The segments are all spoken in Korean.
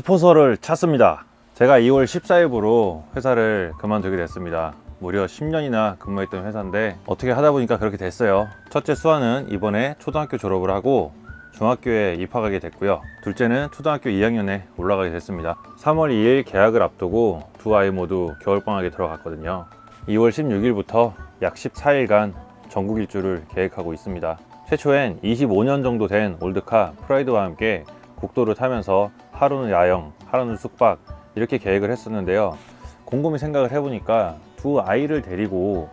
스폰서를 찾습니다. 제가 2월 14일부로 회사를 그만두게 됐습니다. 무려 10년이나 근무했던 회사인데 어떻게 하다 보니까 그렇게 됐어요. 첫째 수아는 이번에 초등학교 졸업을 하고 중학교에 입학하게 됐고요. 둘째는 초등학교 2학년에 올라가게 됐습니다. 3월 2일 개학을 앞두고 두 아이 모두 겨울방학에 들어갔거든요. 2월 16일부터 약 14일간 전국 일주를 계획하고 있습니다. 최초엔 25년 정도 된 올드카 프라이드와 함께 국도를 타면서 하루는 야영, 하루는 숙박 이렇게 계획을 했었는데요. 곰곰이 생각을 해보니까 두 아이를 데리고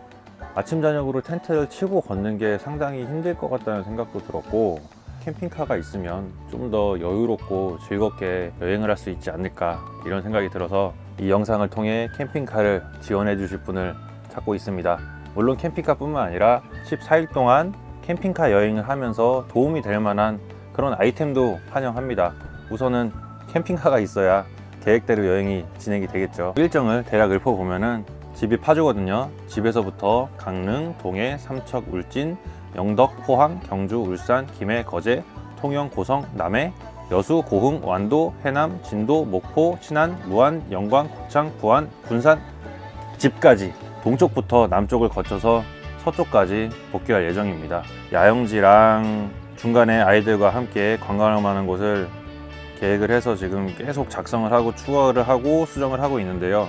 아침 저녁으로 텐트를 치고 걷는 게 상당히 힘들 것 같다는 생각도 들었고 캠핑카가 있으면 좀 더 여유롭고 즐겁게 여행을 할 수 있지 않을까 이런 생각이 들어서 이 영상을 통해 캠핑카를 지원해 주실 분을 찾고 있습니다. 물론 캠핑카뿐만 아니라 14일 동안 캠핑카 여행을 하면서 도움이 될 만한 그런 아이템도 환영합니다. 우선은 캠핑카가 있어야 계획대로 여행이 진행이 되겠죠. 일정을 대략 읊어보면은 집이 파주거든요. 집에서부터 강릉, 동해, 삼척, 울진, 영덕, 포항, 경주, 울산, 김해, 거제, 통영, 고성, 남해, 여수, 고흥, 완도, 해남, 진도, 목포, 신안, 무안, 영광, 고창, 부안, 군산, 집까지 동쪽부터 남쪽을 거쳐서 서쪽까지 복귀할 예정입니다. 야영지랑 중간에 아이들과 함께 관광할 만한 곳을 계획을 해서 지금 계속 작성을 하고 추가를 하고 수정을 하고 있는데요.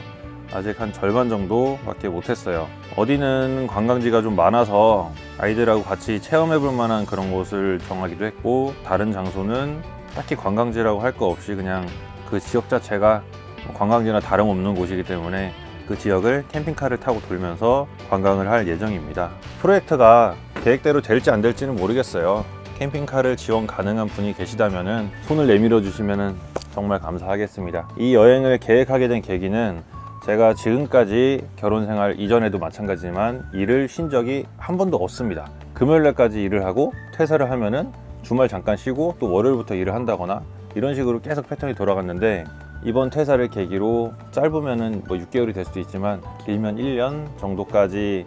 아직 한 절반 정도밖에 못했어요. 어디는 관광지가 좀 많아서 아이들하고 같이 체험해 볼 만한 그런 곳을 정하기도 했고 다른 장소는 딱히 관광지라고 할 거 없이 그냥 그 지역 자체가 관광지나 다름없는 곳이기 때문에 그 지역을 캠핑카를 타고 돌면서 관광을 할 예정입니다. 프로젝트가 계획대로 될지 안 될지는 모르겠어요. 캠핑카를 지원 가능한 분이 계시다면 손을 내밀어 주시면 정말 감사하겠습니다. 이 여행을 계획하게 된 계기는 제가 지금까지 결혼 생활 이전에도 마찬가지지만 일을 쉰 적이 한 번도 없습니다. 금요일날까지 일을 하고 퇴사를 하면은 주말 잠깐 쉬고 또 월요일부터 일을 한다거나 이런 식으로 계속 패턴이 돌아갔는데 이번 퇴사를 계기로 짧으면은 뭐 6개월이 될 수도 있지만 길면 1년 정도까지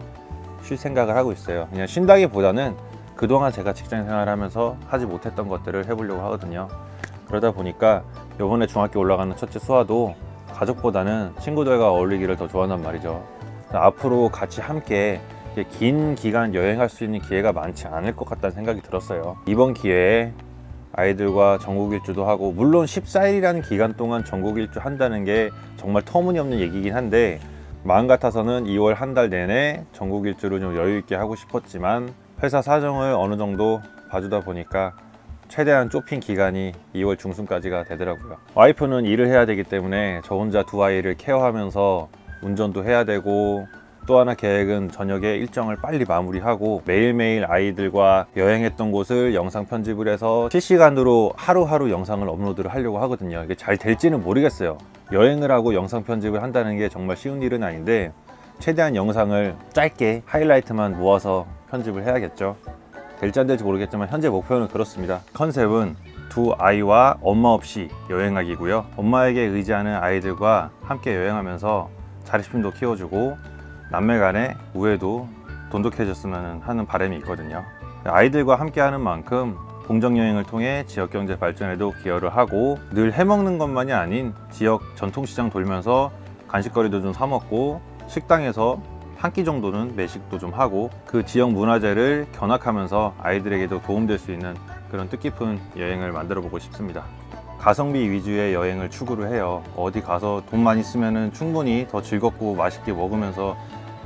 쉴 생각을 하고 있어요. 그냥 쉰다기보다는 그동안 제가 직장 생활하면서 하지 못했던 것들을 해보려고 하거든요. 그러다 보니까 이번에 중학교 올라가는 첫째 수아도 가족보다는 친구들과 어울리기를 더 좋아한단 말이죠. 앞으로 같이 함께 긴 기간 여행할 수 있는 기회가 많지 않을 것 같다는 생각이 들었어요. 이번 기회에 아이들과 전국 일주도 하고 물론 14일이라는 기간 동안 전국 일주 한다는 게 정말 터무니없는 얘기긴 한데 마음 같아서는 2월 한 달 내내 전국 일주를 좀 여유 있게 하고 싶었지만 회사 사정을 어느 정도 봐주다 보니까 최대한 좁힌 기간이 2월 중순까지가 되더라고요. 와이프는 일을 해야 되기 때문에 저 혼자 두 아이를 케어하면서 운전도 해야 되고 또 하나 계획은 저녁에 일정을 빨리 마무리하고 매일매일 아이들과 여행했던 곳을 영상 편집을 해서 실시간으로 하루하루 영상을 업로드를 하려고 하거든요. 이게 잘 될지는 모르겠어요. 여행을 하고 영상 편집을 한다는 게 정말 쉬운 일은 아닌데 최대한 영상을 짧게 하이라이트만 모아서 편집을 해야겠죠. 될지 안 될지 모르겠지만 현재 목표는 그렇습니다. 컨셉은 두 아이와 엄마 없이 여행하기고요. 엄마에게 의지하는 아이들과 함께 여행하면서 자립심도 키워주고 남매 간의 우애도 돈독해졌으면 하는 바람이 있거든요. 아이들과 함께 하는 만큼 공정 여행을 통해 지역 경제 발전에도 기여를 하고 늘 해먹는 것만이 아닌 지역 전통시장 돌면서 간식거리도 좀 사 먹고 식당에서 한 끼 정도는 매식도 좀 하고 그 지역 문화재를 견학하면서 아이들에게도 도움될 수 있는 그런 뜻깊은 여행을 만들어 보고 싶습니다. 가성비 위주의 여행을 추구를 해요. 어디 가서 돈 많이 쓰면은 충분히 더 즐겁고 맛있게 먹으면서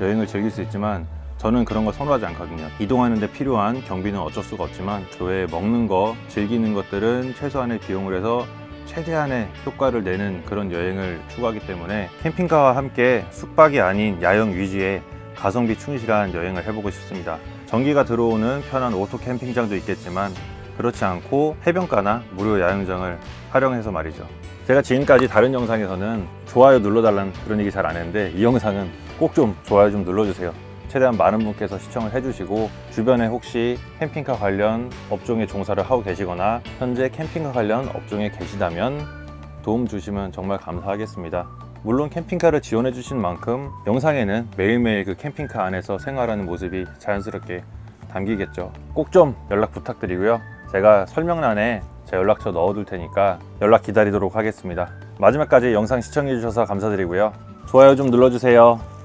여행을 즐길 수 있지만 저는 그런 거 선호하지 않거든요. 이동하는데 필요한 경비는 어쩔 수가 없지만 그 외에 먹는 거, 즐기는 것들은 최소한의 비용을 해서 최대한의 효과를 내는 그런 여행을 추구하기 때문에 캠핑카와 함께 숙박이 아닌 야영 위주의 가성비 충실한 여행을 해보고 싶습니다. 전기가 들어오는 편한 오토 캠핑장도 있겠지만 그렇지 않고 해변가나 무료 야영장을 활용해서 말이죠. 제가 지금까지 다른 영상에서는 좋아요 눌러달라는 그런 얘기 잘 안 했는데 이 영상은 꼭 좀 좋아요 좀 눌러주세요. 최대한 많은 분께서 시청을 해주시고 주변에 혹시 캠핑카 관련 업종에 종사를 하고 계시거나 현재 캠핑카 관련 업종에 계시다면 도움 주시면 정말 감사하겠습니다. 물론 캠핑카를 지원해 주신 만큼 영상에는 매일매일 그 캠핑카 안에서 생활하는 모습이 자연스럽게 담기겠죠. 꼭 좀 연락 부탁드리고요. 제가 설명란에 제 연락처 넣어둘 테니까 연락 기다리도록 하겠습니다. 마지막까지 영상 시청해주셔서 감사드리고요. 좋아요 좀 눌러주세요.